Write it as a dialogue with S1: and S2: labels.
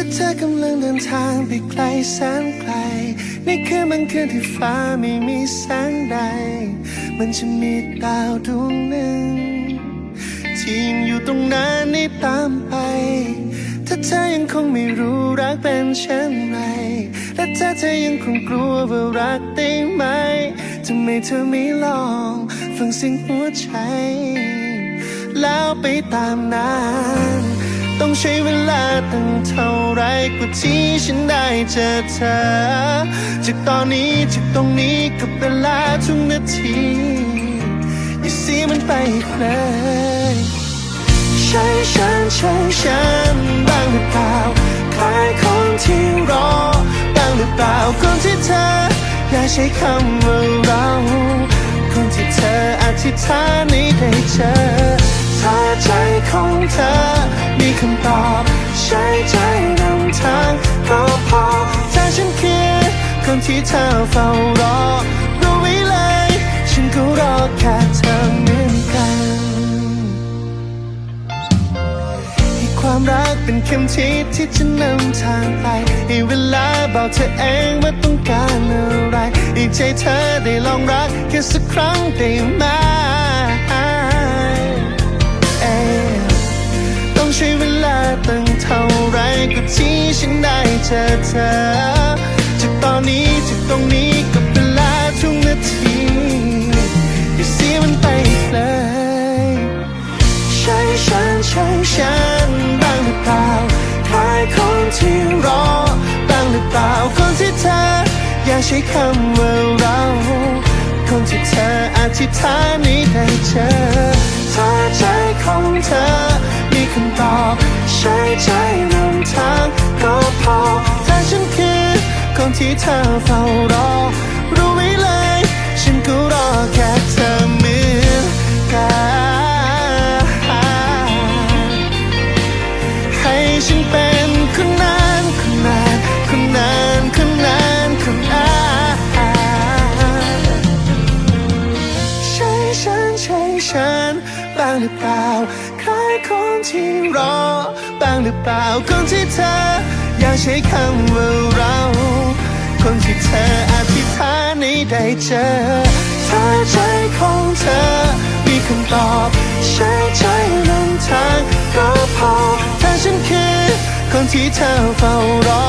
S1: ถ้าเธอกำลังเดินทางไปไกลแสนไกล ในคืนบางคืนที่ฟ้าไม่มีแสงใด มันจะมีดาวดวงหนึ่ง ที่ยังอยู่ตรงนั้นให้ตามไป ถ้าเธอยังคงไม่รู้รักเป็นเช่นไร และถ้าเธอยังคงกลัวว่ารักได้ไหมทำไมเธอไม่ลองฟังเสียงหัวใจ แล้วไปตามนั้น ต้องใช้เวลาตั้งเท่าไรกว่าที่ฉันได้เจอเธอ จากตอนนี้จากตรงนี้กับเวลาทุกนาที อย่าเสียมันไปอีกเลยใช่ฉันใช่ฉันบ้างหรือเปล่าคล้ายคนที่รอบ้างหรือเปล่าคนที่เธออยากใช้คำว่าเราคนที่เธออธิษฐานให้ได้เจอถ้าใจของเธอ คำตอบ ใช้ใจนำทางก็พอถ้าฉันคือคนที่เธอเฝ้ารอรู้ไว้เลย ฉันก็รอแค่เธอเหมือนกันให้ความรักเป็นเข็มทิศที่จะนำทางไปให้เวลาบอกเธอเองว่าต้องการอะไรให้ใจเธอได้ลองรักแค่สักครั้งได้ไหม เจอเธอจากตอนนี้จากตรงนี้กับเวลาทุกนาทีอย่าเสียมันไปอีกเลยใช่ฉันใช่ฉันบ้างหรือเปล่าคล้ายคนที่รอบ้างหรือเปล่าคนที่เธอ อยากใช้คำว่าเราคนที่เธออธิษฐานให้ได้เจอถ้าใจของเธอมีคำตอบ ที่เธอเฝ้ารอ รู้ไว้เลย ฉันก็รอแค่เธอเหมือนกันให้ฉันเป็นคนนั้นคนนั้นคนนั้นคนนั้นคนนั้นใช่ฉันใช่ฉันบ้างหรือเปล่าใคล้ายคนที่รอบ้างหรือเปล่าคนที่เธออยากใช้คำว่าเรา คนที่เธออธิษฐานให้ได้เจอถ้าใจของเธอมีคำตอบ ใช้ใจนำทางก็พอถ้าฉันคือคนที่เธอเฝ้ารอ